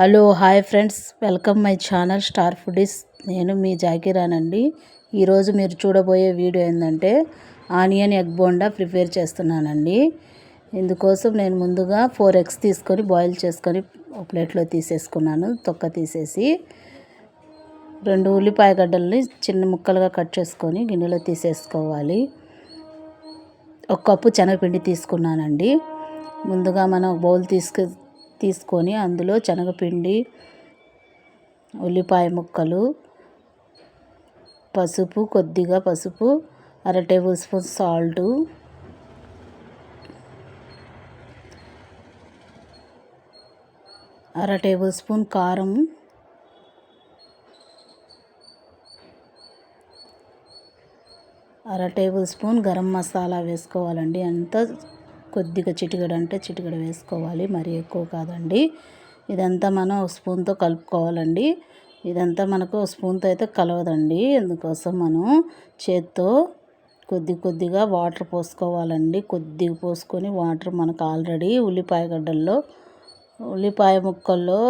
Hello hi friends. Welcome my channel star foodies. నేను మీ జాకిరానండి. ఈరోజు మీరు చూడబోయే వీడియో ఏంటంటే ఆనియన్ ఎగ్ బోండా ప్రిపేర్ చేస్తున్నానండి. ఇందుకోసం నేను ముందుగా ఫోర్ ఎగ్స్ తీసుకొని బాయిల్ చేసుకొని ప్లేట్లో తీసేసుకున్నాను తొక్క తీసేసి. రెండు ఉల్లిపాయ గడ్డల్ని చిన్న ముక్కలుగా కట్ చేసుకొని గిన్నెలో తీసేసుకోవాలి. ఒక కప్పు శనగపిండి తీసుకున్నానండి. ముందుగా మనం బౌల్ తీసుకు తీసుకొని అందులో శనగపిండి ఉల్లిపాయ ముక్కలు పసుపు కొద్దిగా పసుపు అర టేబుల్ స్పూన్ సాల్టు అర టేబుల్ స్పూన్ కారం అర టేబుల్ స్పూన్ గరం మసాలా వేసుకోవాలండి. అంతా కొద్దిగా చిటికెడు అంటే చిటికెడు వేసుకోవాలి మరి ఎక్కువ కాదండి. ఇదంతా మనం స్పూన్తో కలుపుకోవాలండి. ఇదంతా మనకు స్పూన్తో అయితే కలవదండి. అందుకోసం మనం చేత్తో కొద్ది కొద్దిగా వాటర్ పోసుకోవాలండి. కొద్దిగా పోసుకొని వాటర్ మనకు ఆల్రెడీ ఉల్లిపాయ గడ్డల్లో ఉల్లిపాయ ముక్కల్లో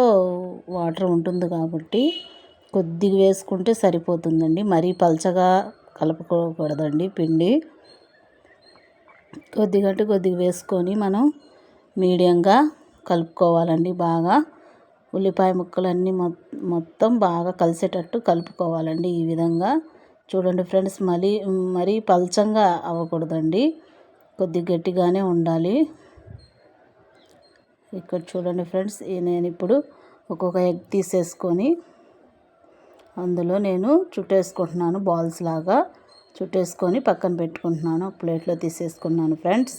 వాటర్ ఉంటుంది కాబట్టి కొద్దిగా వేసుకుంటే సరిపోతుందండి. మరీ పలచగా కలుపుకోకూడదండి పిండి. కొద్దిగా అంటే కొద్దిగా వేసుకొని మనం మీడియంగా కలుపుకోవాలండి బాగా. ఉల్లిపాయ ముక్కలన్నీ మొత్తం బాగా కలిసేటట్టు కలుపుకోవాలండి ఈ విధంగా. చూడండి ఫ్రెండ్స్ మరీ మరీ పల్చంగా అవ్వకూడదండి. కొద్ది గట్టిగానే ఉండాలి. ఇక్కడ చూడండి ఫ్రెండ్స్ నేను ఇప్పుడు ఒక్కొక్క ఎగ్ తీసేసుకొని అందులో నేను చుట్టేసుకుంటున్నాను బాల్స్ లాగా. చుట్టేసుకొని పక్కన పెట్టుకుంటున్నాను. ప్లేట్లో తీసేసుకున్నాను ఫ్రెండ్స్.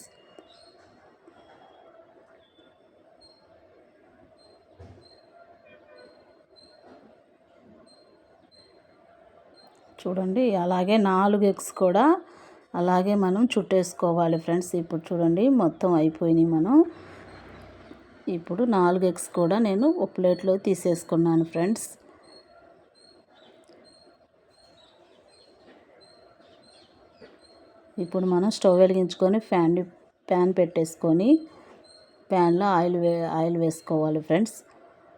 చూడండి అలాగే నాలుగు ఎగ్స్ కూడా అలాగే మనం చుట్టేసుకోవాలి ఫ్రెండ్స్. ఇప్పుడు చూడండి మొత్తం అయిపోయినాయి మనం. ఇప్పుడు నాలుగు ఎగ్స్ కూడా నేను ఒక ప్లేట్లో తీసేసుకున్నాను ఫ్రెండ్స్. ఇప్పుడు మనం స్టవ్ వెలిగించుకొని ఫ్యాన్ ప్యాన్ పెట్టేసుకొని ప్యాన్లో ఆయిల్ వే ఆయిల్ వేసుకోవాలి ఫ్రెండ్స్.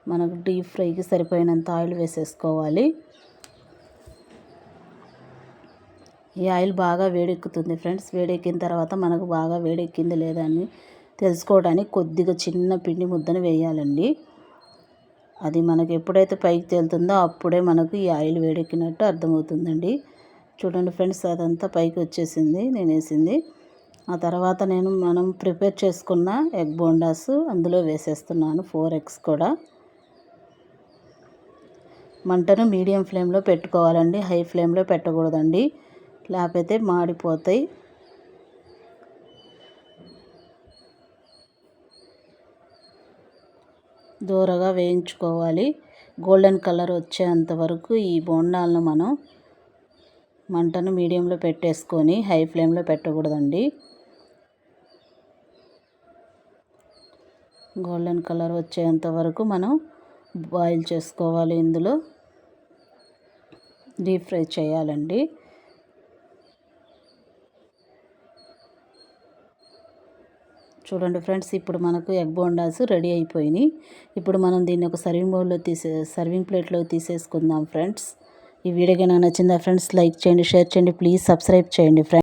మనకు డీప్ ఫ్రైకి సరిపోయినంత ఆయిల్ వేసేసుకోవాలి. ఈ ఆయిల్ బాగా వేడెక్కుతుంది ఫ్రెండ్స్. వేడెక్కిన తర్వాత మనకు బాగా వేడెక్కింది లేదని తెలుసుకోవడానికి కొద్దిగా చిన్న పిండి ముద్దను వేయాలండి. అది మనకు ఎప్పుడైతే పైకి తేలుతుందో అప్పుడే మనకు ఈ ఆయిల్ వేడెక్కినట్టు అర్థమవుతుందండి. చూడండి ఫ్రెండ్స్ అదంతా పైకి వచ్చేసింది నేను వేసింది ఆ తర్వాత నేను మనం ప్రిపేర్ చేసుకున్న ఎగ్ బోండాస్ అందులో వేసేస్తున్నాను ఫోర్ ఎగ్స్ కూడా. మంటను మీడియం ఫ్లేమ్లో పెట్టుకోవాలండి హై ఫ్లేమ్లో పెట్టకూడదండి. లేకపోతే మాడిపోతాయి. దూరగా వేయించుకోవాలి. గోల్డెన్ కలర్ వచ్చేంత వరకు ఈ బోండాలను మనం మంటను మీడియంలో పెట్టేసుకొని హై ఫ్లేమ్లో పెట్టకూడదండి. గోల్డెన్ కలర్ వచ్చేంత వరకు మనం బాయిల్ చేసుకోవాలి ఇందులో. డీప్ ఫ్రై చేయాలండి. చూడండి ఫ్రెండ్స్ ఇప్పుడు మనకు ఎగ్ బోండాస్ రెడీ అయిపోయినాయి. ఇప్పుడు మనం దీన్ని ఒక సర్వింగ్ బౌల్లో తీసే సర్వింగ్ ప్లేట్లో తీసేసుకుందాం ఫ్రెండ్స్. ఈ వీడియో కనుక నచ్చిందా ఫ్రెండ్స్ లైక్ చేయండి షేర్ చేయండి ప్లీజ్ సబ్స్క్రైబ్ చేయండి ఫ్రెండ్స్